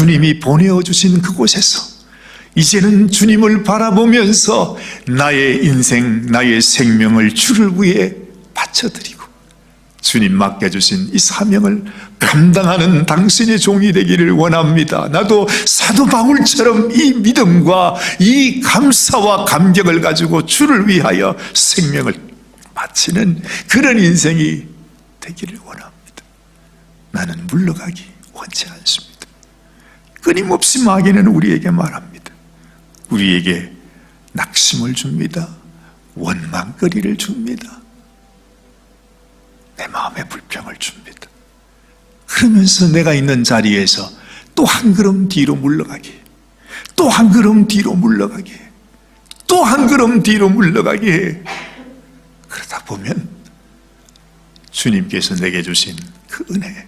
주님이 보내어 주신 그곳에서 이제는 주님을 바라보면서 나의 인생, 나의 생명을 주를 위해 바쳐드리고 주님 맡겨주신 이 사명을 감당하는 당신의 종이 되기를 원합니다. 나도 사도 바울처럼 이 믿음과 이 감사와 감격을 가지고 주를 위하여 생명을 바치는 그런 인생이 되기를 원합니다. 나는 물러가기 원치 않습니다. 끊임없이 마귀는 우리에게 말합니다. 우리에게 낙심을 줍니다. 원망거리를 줍니다. 내 마음에 불평을 줍니다. 그러면서 내가 있는 자리에서 또 한 걸음 뒤로 물러가게, 또 한 걸음 뒤로 물러가게, 또 한 걸음 뒤로 물러가게 해. 그러다 보면 주님께서 내게 주신 그 은혜,